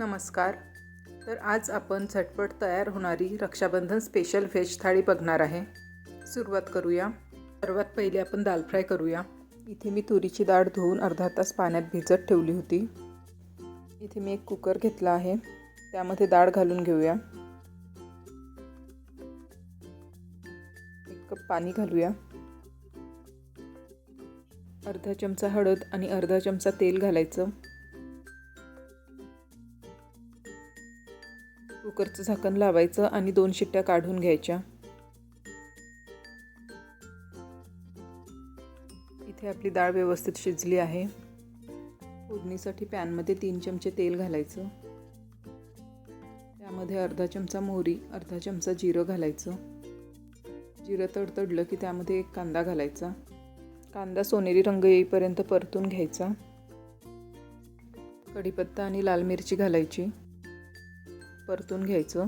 नमस्कार. तर आज आपण झटपट तयार होणारी रक्षाबंधन स्पेशल व्हेज थाळी बघणार आहे. सुरुवात करूया. सर्वात पहिले आपण दाल फ्राय करूया. इथे मी तुरीची डाळ धुवून अर्धा तास पाण्यात भिजत ठेवली होती. इथे मी एक कुकर घेतला आहे. त्यामध्ये डाळ घालून घेऊया. एक कप पाणी घालूया. अर्धा चमचा हळद आणि अर्धा चमचा तेल घालायचं. कुकरचं झाकण लावायचं आणि दोन शिट्ट्या काढून घ्यायच्या. इथे आपली डाळ व्यवस्थित शिजली आहे. फोडणीसाठी पॅनमध्ये तीन चमचे तेल घालायचं. त्यामध्ये अर्धा चमचा मोहरी अर्धा चमचा जिरं घालायचं. जिरं तडतडलं की त्यामध्ये एक कांदा घालायचा. कांदा सोनेरी रंग येईपर्यंत परतून घ्यायचा. कढीपत्ता आणि लाल मिरची घालायची. परतून घ्यायचं.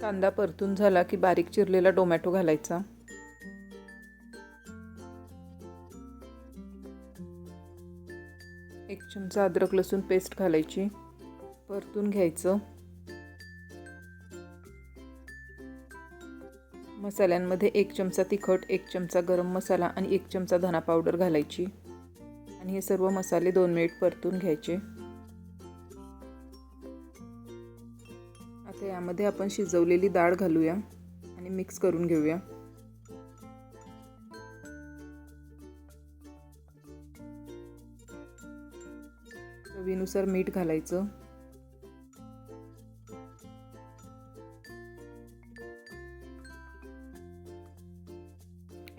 कांदा परतून झाला की बारीक चिरलेला टोमॅटो घालायचा. एक चमचा अद्रक लसूण पेस्ट घालायची. परतून घ्यायचं. मसाल्यांमध्ये एक चमचा तिखट एक चमचा गरम मसाला आणि एक चमचा धना पावडर घालायची. आणि हे सर्व मसाले दोन मिनिट परतून घ्यायचे. आता यामध्ये आपण शिजवलेली डाळ घालूया आणि मिक्स करून घेऊया. चवीनुसार मीठ घालायचं.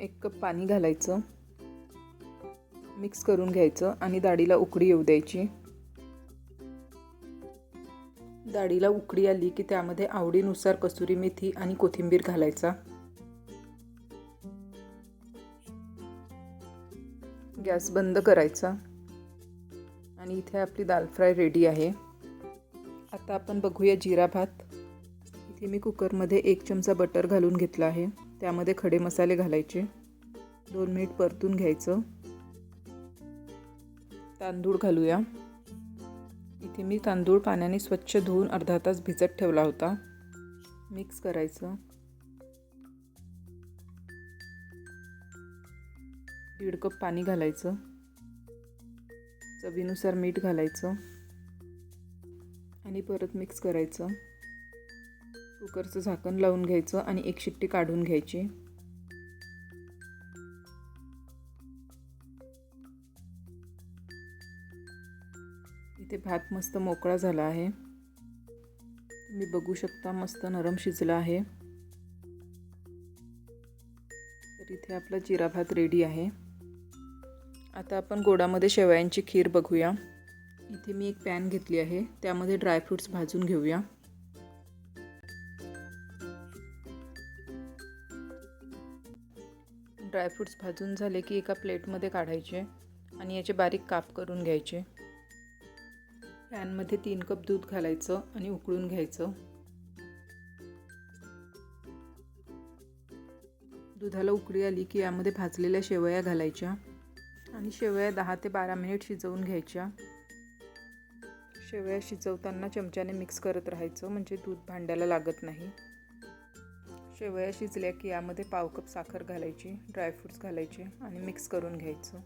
एक कप पाणी घालायचं. मिक्स करून घ्यायचं आणि डाळीला उकडी येऊ द्यायची. डाळीला उकडी आली की त्यामध्ये आवडीनुसार कसुरी मेथी आणि कोथिंबीर घालायचा. गॅस बंद करायचा. आणि इथे आपली दाल फ्राय रेडी आहे. आता आपण बघूया जिरा भात. इथे मी कुकरमध्ये एक चमचा बटर घालून घेतला आहे. त्यामध्ये खडे मसाले घालायचे. दोन मिनिट परतून घ्यायचं. तांदूळ घालूया. इथे मी तांदूळ पाण्याने स्वच्छ धुवून अर्धा तास भिजत ठेवला होता. मिक्स करायचं. दीड कप पाणी घालायचं. चवीनुसार मीठ घालायचं. आणि परत मिक्स करायचं. कुकरचं झाकण लावून घ्यायचं आणि एक शिट्टी काढून घ्यायची. इथे भात मस्त मोकळा झाला आहे. तुम्ही बघू शकता मस्त नरम शिजला आहे. तर इथे आपला जिरा भात रेडी आहे. आता आपण गोडामध्ये शेवयांची खीर बघूया. इथे मी एक पॅन घेतली आहे. त्यामध्ये ड्रायफ्रूट्स भाजून घेऊया. ड्रायफ्रूट्स भाजून झाले की एका प्लेटमध्ये काढायचे आणि याचे बारीक काप करून घ्यायचे. पॅनमध्ये तीन कप दूध घालायचं आणि उकळून घ्यायचं. दुधाला उकळी आली की यामध्ये भाजलेल्या शेवया घालायच्या आणि शेवया दहा ते बारा मिनिट शिजवून घ्यायच्या. शेवया शिजवताना चमच्याने मिक्स करत राहायचं म्हणजे दूध भांड्याला लागत नाही. शेवया शिजल्या की यामध्ये पाव कप साखर घालायची ड्रायफ्रूट्स घालायचे आणि मिक्स करून घ्यायचं.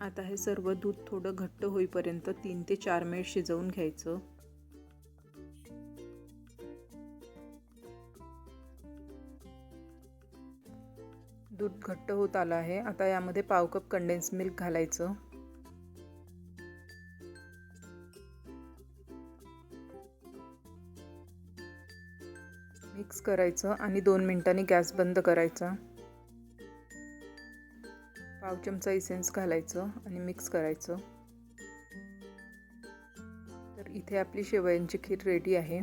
आता हे सर्व दूध थोडं घट्ट होईपर्यंत तीन ते चार मिनिट शिजवून घ्यायचं. दूध घट्ट होत आलं आहे. आता यामध्ये पाव कप कंडेन्स मिल्क घालायचं. करायचं आणि दोन मिनिटांनी गॅस बंद करायचा. पाव चमचा इसेन्स घालायचं आणि मिक्स करायचं. तर इथे आपली शेवयांची खीर रेडी आहे.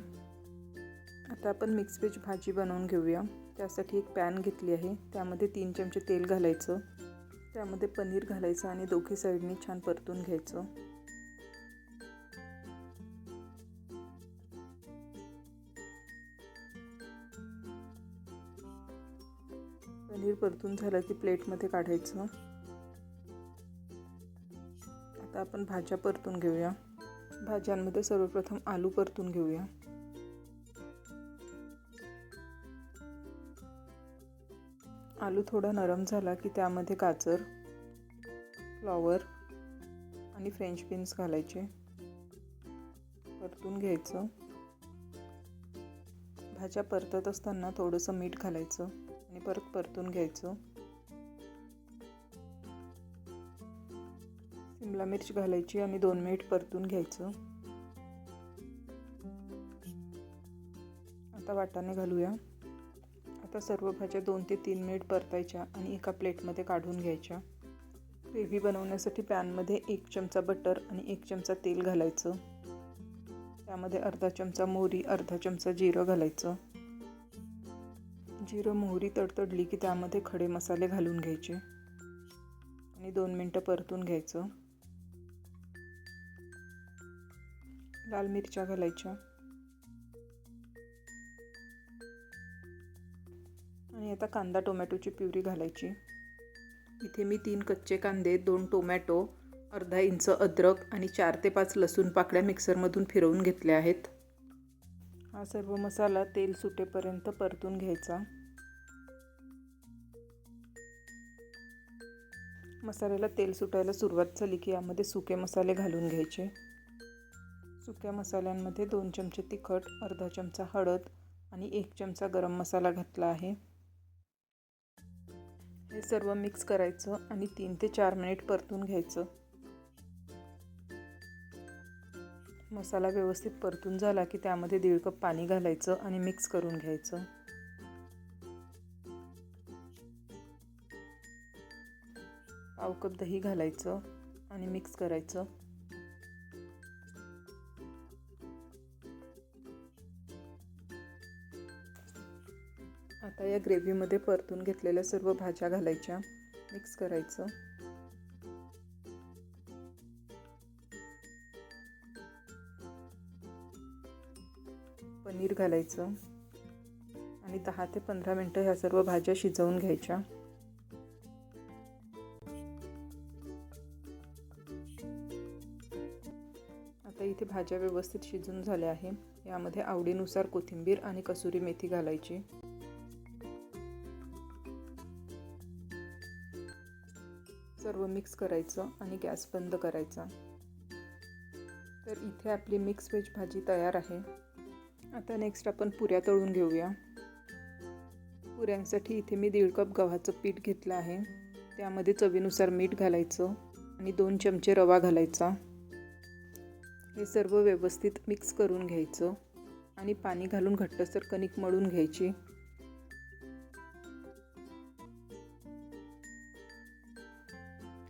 आता आपण मिक्स व्हेज भाजी बनवून घेऊया. त्यासाठी एक पॅन घेतली आहे. त्यामध्ये तीन चमचे तेल घालायचं. त्यामध्ये पनीर घालायचं आणि दोघी साईडनी छान परतून घ्यायचं. पनीर परतून झालं की प्लेटमध्ये काढायचं. आता आपण भाज्या परतून घेऊया. भाज्यांमध्ये सर्वप्रथम आलू परतून घेऊया. आलू थोडा नरम झाला की त्यामध्ये गाजर फ्लॉवर आणि फ्रेंच बीन्स घालायचे. परतून घ्यायचं. भाज्या परतत असताना थोडंसं मीठ घालायचं. परत परतून घ्यायचं. शिमला मिरच घालायची आणि दोन मिनिट परतून घ्यायचं. आता वाटाणे घालूया. आता सर्व भाज्या दोन ते तीन मिनिट परतायच्या आणि एका प्लेटमध्ये काढून घ्यायच्या. ग्रेव्ही बनवण्यासाठी पॅनमध्ये एक चमचा बटर आणि एक चमचा तेल घालायचं. त्यामध्ये अर्धा चमचा मोहरी अर्धा चमचा जिरं घालायचं. जिरं मोहरी तडतडली की त्यामध्ये खडे मसाले घालून घ्यायचे. आणि दोन मिनटं परतून घ्यायचं. लाल मिरच्या घालायच्या. आणि आता कांदा टोमॅटोची प्युरी घालायची. इथे मी तीन कच्चे कांदे दोन टोमॅटो अर्धा इंच अद्रक आणि चार ते पाच लसूण पाकळ्या मिक्सरमधून फिरवून घेतल्या आहेत. हा सर्व मसाला तेल सुटेपर्यंत परतून घ्यायचा. मसाल्याला तेल सुटायला सुरुवात झाली की यामध्ये सुके मसाले घालून घ्यायचे. सुक्या मसाल्यांमध्ये दोन चमचे तिखट अर्धा चमचा हळद आणि एक चमचा गरम मसाला घातला आहे. हे सर्व मिक्स करायचं आणि तीन ते चार मिनिट परतून घ्यायचं. मसाला व्यवस्थित परतून झाला की त्यामध्ये दीड कप पाणी घालायचं आणि मिक्स करून घ्यायचं. पाव कप दही घालायचं आणि मिक्स करायचं. आता या ग्रेव्हीमध्ये परतून घेतलेल्या सर्व भाज्या घालायच्या मिक्स करायचं. पनीर घालायचं. आणि दहा ते पंधरा मिनटं ह्या सर्व भाज्या शिजवून घ्यायच्या. आता इथे भाज्या व्यवस्थित शिजून झाल्या आहे यामध्ये आवडीनुसार कोथिंबीर आणि कसुरी मेथी घालायची. सर्व मिक्स करायचं आणि गॅस बंद करायचा. तर इथे आपली मिक्स व्हेज भाजी तयार आहे. आता नेक्स्ट आपण पुऱ्या तळून घेऊया. पुऱ्यांसाठी इथे मी दीड कप गव्हाचं पीठ घेतलं आहे. त्यामध्ये चवीनुसार मीठ घालायचं आणि दोन चमचे रवा घालायचा. हे सर्व व्यवस्थित मिक्स करून घ्यायचं आणि पाणी घालून घट्टसर कणिक मळून घ्यायची.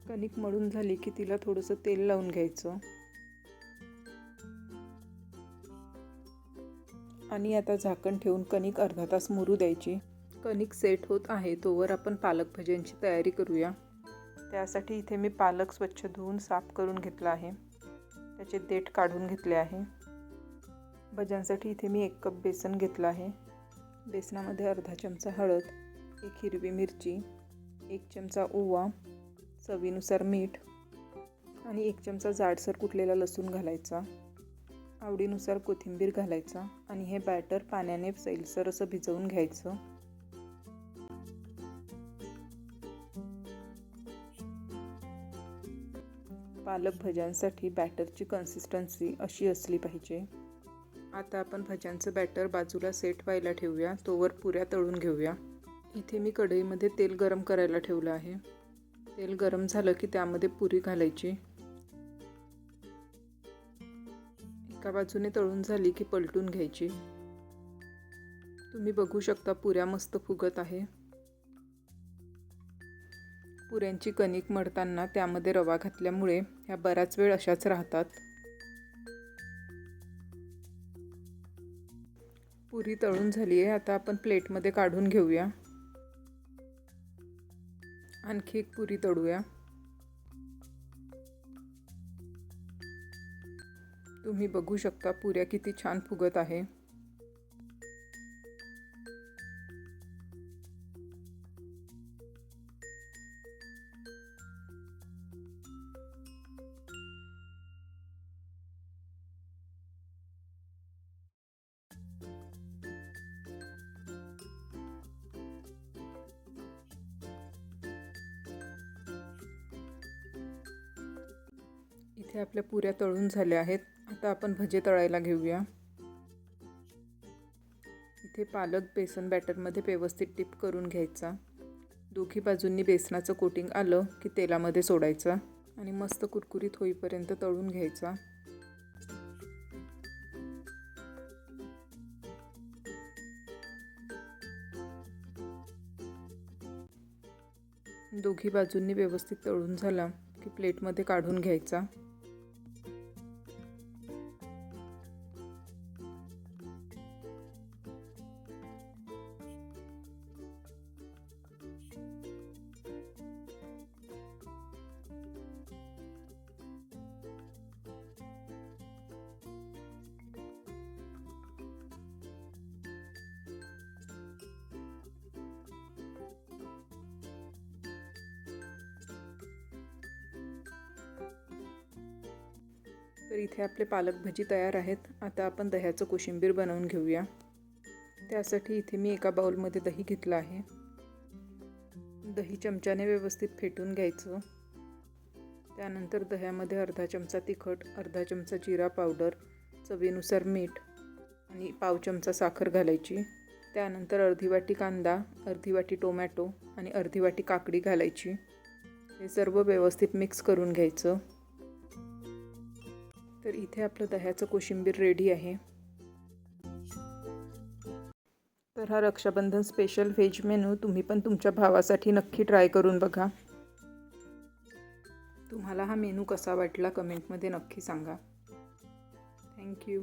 कणिक मळून झाली की तिला थोडंसं तेल लावून घ्यायचं. आणि आता झाकण ठेवून कणिक अर्धा तास मुरू द्यायची. कणिक सेट होत आहे तोवर आपण पालक भज्यांची तयारी करूया. त्यासाठी इथे मी पालक स्वच्छ धुवून साफ करून घेतला आहे. त्याचे देठ काढून घेतले आहे. भज्यांसाठी इथे मी एक कप बेसन घेतलं आहे. बेसनामध्ये अर्धा चमचा हळद एक हिरवी मिरची एक चमचा ओवा चवीनुसार मीठ आणि एक चमचा जाडसर कुटलेला लसूण घालायचा. आवडीनुसार कोथिंबीर घालायचा आणि हे बॅटर पाण्याने सैलसर असं भिजवून घ्यायचं. पालक भज्यांसाठी बॅटरची कन्सिस्टन्सी अशी असली पाहिजे. आता आपण भज्यांचं बॅटर बाजूला सेट व्हायला ठेवूया तोवर पुऱ्या तळून घेऊया. इथे मी कढईमध्ये तेल गरम करायला ठेवलं आहे. तेल गरम झालं की त्यामध्ये पुरी घालायची. एका बाजूने तळून झाली की पलटून घ्यायची. तुम्ही बघू शकता पुऱ्या मस्त फुगत आहे. पुऱ्यांची कणिक मळताना त्यामध्ये रवा घातल्यामुळे ह्या बराच वेळ अशाच राहतात. पुरी तळून झाली आहे आता आपण प्लेटमध्ये काढून घेऊया. आणखी एक पुरी तळूया. तुम्ही बघू शकता पुऱ्या किती छान फुगत आहे. इथे आपल्या पुऱ्या तळून झाल्या आहेत. आता आपण भजे तळायला घेऊया. इथे पालक बेसन बॅटरमध्ये व्यवस्थित टिप करून घ्यायचा. दोघी बाजूंनी बेसनाचं कोटिंग आलं की तेलामध्ये सोडायचं आणि मस्त कुरकुरीत होईपर्यंत तळून घ्यायचा. दोघी बाजूंनी व्यवस्थित तळून झाला की प्लेटमध्ये काढून घ्यायचा. तर इथे आपले पालक भजी तयार आहेत. आता आपण दह्याचं कोशिंबीर बनवून घेऊया. त्यासाठी इथे मी एका बाउलमध्ये दही घेतलं आहे. दही चमच्याने व्यवस्थित फेटून घ्यायचं. त्यानंतर दह्यामध्ये अर्धा चमचा तिखट अर्धा चमचा जिरा पावडर चवीनुसार मीठ आणि पाव चमचा साखर घालायची. त्यानंतर अर्धी वाटी कांदा अर्धी वाटी टोमॅटो आणि अर्धी वाटी काकडी घालायची. हे सर्व व्यवस्थित मिक्स करून घ्यायचं. तर इथे आपलं दह्याचं कोशिंबीर रेडी आहे. तर हा रक्षाबंधन स्पेशल व्हेज मेनू तुम्ही पण तुमच्या भावासाठी नक्की ट्राय करून बघा. तुम्हाला हा मेनू कसा वाटला कमेंटमध्ये नक्की सांगा. थँक्यू